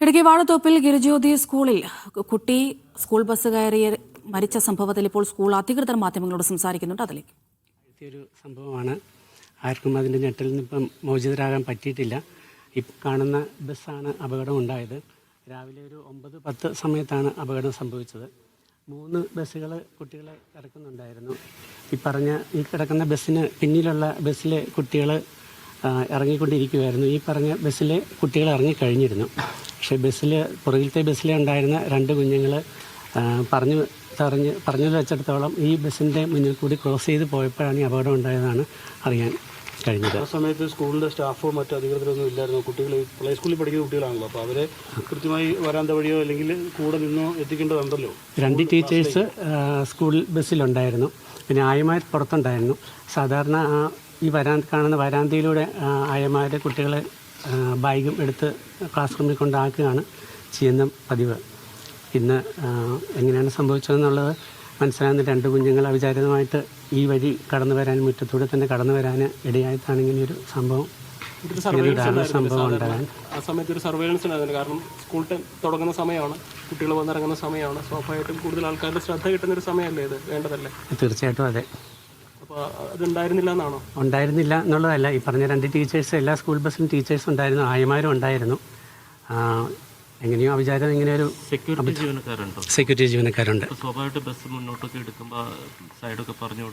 ഇടുക്കി വാഴത്തോപ്പിൽ ഗിരിജ്യോതി സ്കൂളിൽ കുട്ടി school bus കയറിയ മരിച്ച സംഭവത്തിൽ ഇപ്പോൾ സ്കൂൾ അധികൃതർ മാധ്യമങ്ങളോട് സംസാരിക്കുന്നുണ്ട് അതിലേക്ക്. ഒരു സംഭവമാണ്. ആർക്കും അതിന്റെ ഞെട്ടിൽ നിന്ന് ഇപ്പം മോചിതരാകാൻ പറ്റിയിട്ടില്ല. ഇപ്പം കാണുന്ന ബസ്സാണ് അപകടം ഉണ്ടായത്. രാവിലെ ഒരു ഒമ്പത് പത്ത് സമയത്താണ് അപകടം സംഭവിച്ചത്. മൂന്ന് ബസ്സുകൾ കുട്ടികളെ ഇറക്കുന്നുണ്ടായിരുന്നു ഈ പറഞ്ഞ ഈ കിടക്കുന്ന ബസ്സിന് പിന്നിലുള്ള ബസ്സിലെ കുട്ടികൾ ഇറങ്ങിക്കൊണ്ടിരിക്കുമായിരുന്നു ഈ പറഞ്ഞ ബസ്സിലെ കുട്ടികൾ ഇറങ്ങിക്കഴിഞ്ഞിരുന്നു. പക്ഷേ ബസ്സിൽ പുറകിലത്തെ ബസ്സിലെ ഉണ്ടായിരുന്ന രണ്ട് കുഞ്ഞുങ്ങൾ പറഞ്ഞു പറഞ്ഞ് പറഞ്ഞത് വെച്ചിടത്തോളം ഈ ബസ്സിന്റെ മുന്നിൽ കൂടി ക്രോസ് ചെയ്ത് പോയപ്പോഴാണ് ഈ അപകടം ഉണ്ടായതാണ് അറിയാൻ കഴിഞ്ഞത്. ആ സമയത്ത് സ്കൂളിന്റെ സ്റ്റാഫോ മറ്റു അധികൃതരൊന്നും ഇല്ലായിരുന്നു. കുട്ടികൾ പ്ലേ സ്കൂളിൽ പഠിക്കുന്ന കുട്ടികളാണല്ലോ. അപ്പോൾ അവരെ കൃത്യമായി വരാന്ത വഴിയോ അല്ലെങ്കിൽ കൂടെ നിന്നോ എത്തിക്കേണ്ടതുണ്ടല്ലോ? രണ്ട് ടീച്ചേഴ്സ് സ്കൂൾ ബസ്സിലുണ്ടായിരുന്നു. പിന്നെ ആയമാർ പുറത്തുണ്ടായിരുന്നു. സാധാരണ ഈ വരാൻ കാണുന്ന വരാന്തയിലൂടെ ആയമാരുടെ കുട്ടികളെ ബാഗും എടുത്ത് ക്ലാസ് റൂമിൽ കൊണ്ടാക്കുകയാണ് ചെയ്യുന്ന പതിവ്. ഇന്ന് എങ്ങനെയാണ് സംഭവിച്ചതെന്നുള്ളത് മനസ്സിലാകുന്ന രണ്ട് കുഞ്ഞുങ്ങൾ അവിചാരിതമായിട്ട് ഈ വഴി കടന്നു വരാൻ മുറ്റത്തൂടെ തന്നെ കടന്നു വരാൻ ഇടയായിട്ടാണ് ഇങ്ങനെ ഒരു സംഭവം. സംഭവം ഉണ്ടാകാൻ. ആ സമയത്ത് ഒരു സർവൈലൻസ് ഉണ്ടായിരുന്നു കാരണം സ്കൂൾ ടൈം തുടങ്ങുന്ന സമയമാണ്. കുട്ടികൾ വന്നിറങ്ങുന്ന സമയമാണ്. സ്വാഭാവികമായിട്ടും കൂടുതൽ ആൾക്കാരുടെ ശ്രദ്ധ കിട്ടുന്ന ഒരു സമയമല്ലേ ഇത്? വേണ്ടതല്ലേ? തീർച്ചയായിട്ടും അതെ. അതുണ്ടായിരുന്നില്ല എന്നാണോ? ഉണ്ടായിരുന്നില്ല എന്നുള്ളതല്ല. ഈ പറഞ്ഞ രണ്ട് ടീച്ചേഴ്സ് എല്ലാ സ്കൂൾ ബസ്സിലും ടീച്ചേഴ്സ് ഉണ്ടായിരുന്നു ആയമാരും ഉണ്ടായിരുന്നു. എങ്ങനെയോ വിചാരം ഇങ്ങനെ ഒരു സെക്യൂരിറ്റി ജീവനക്കാരുണ്ടോ? സെക്യൂരിറ്റി ജീവനക്കാരുണ്ട്. സ്വാഭാവികമായിട്ട് ബസ് മുന്നോട്ടൊക്കെ എടുക്കുമ്പോൾ സൈഡൊക്കെ പറഞ്ഞു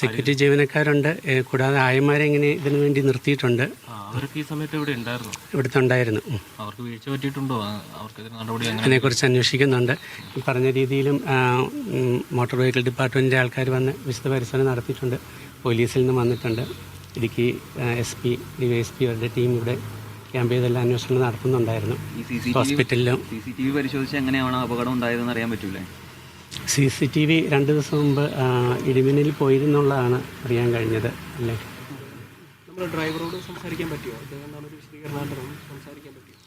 സെക്യൂരിറ്റി ജീവനക്കാരുണ്ട്. കൂടാതെ ആയമാരെ ഇങ്ങനെ ഇതിനു വേണ്ടി നിർത്തിയിട്ടുണ്ട്. ആ, അവരൊക്കെ ഈ സമയത്ത് ഇവിടെ ഉണ്ടായിരുന്നു? ഇവിടുത്തെ ഉണ്ടായിരുന്നു. അവർക്ക് വീഴ്ച പറ്റിയിട്ടുണ്ടോ? അവർക്ക് നടപടി അതിനെക്കുറിച്ച് അന്വേഷിക്കുന്നുണ്ട്. പറഞ്ഞ രീതിയിലും മോട്ടോർ വെഹിക്കിൾ ഡിപ്പാർട്ട്മെന്റിന്റെ ആൾക്കാർ വന്ന് വിശദ പരിശോധന നടത്തിയിട്ടുണ്ട്. പോലീസിൽ നിന്ന് വന്നിട്ടുണ്ട്. Idukki S P D Y S P അവരുടെ ടീം ഇവിടെ ക്യാമ്പ് ചെയ്തെല്ലാം അന്വേഷണം നടത്തുന്നുണ്ടായിരുന്നു. ഹോസ്പിറ്റലിലും. സി സി ടി വി പരിശോധിച്ച് എങ്ങനെയാണ് അപകടം ഉണ്ടായതെന്ന് അറിയാൻ പറ്റൂലേ? സി സി ടി വി രണ്ട് ദിവസം മുമ്പ് ഇടിമിന്നൽ പോയിരുന്നുള്ളതാണ് അറിയാൻ കഴിഞ്ഞത് അല്ലേ? നമ്മൾ ഡ്രൈവറോട് സംസാരിക്കാൻ പറ്റുമോ അദ്ദേഹം വിശദീകരണം സംസാരിക്കാൻ പറ്റുമോ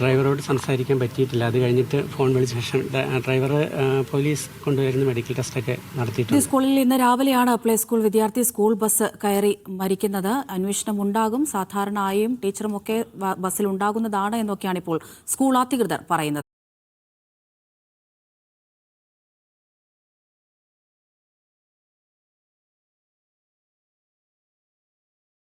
ഡ്രൈവറോട് സംസാരിക്കാൻ പറ്റിയിട്ടില്ല. അത് കഴിഞ്ഞിട്ട് ഫോൺ വിളിച്ച ശേഷം ഡ്രൈവർ പോലീസ് കൊണ്ടുവരുന്ന മെഡിക്കൽ ടെസ്റ്റൊക്കെ നടത്തിയിട്ടുണ്ട്. സ്കൂളിൽ ഇന്ന് രാവിലെയാണ് പ്ലേ സ്കൂൾ വിദ്യാർത്ഥി സ്കൂൾ ബസ് കയറി മരിക്കുന്നത്. അന്വേഷണം ഉണ്ടാകും. സാധാരണ ആയും ടീച്ചറും ഒക്കെ ബസ്സിൽ ഉണ്ടാകുന്നതാണ് എന്നൊക്കെയാണ് ഇപ്പോൾ സ്കൂൾ അധികൃതർ പറയുന്നത്.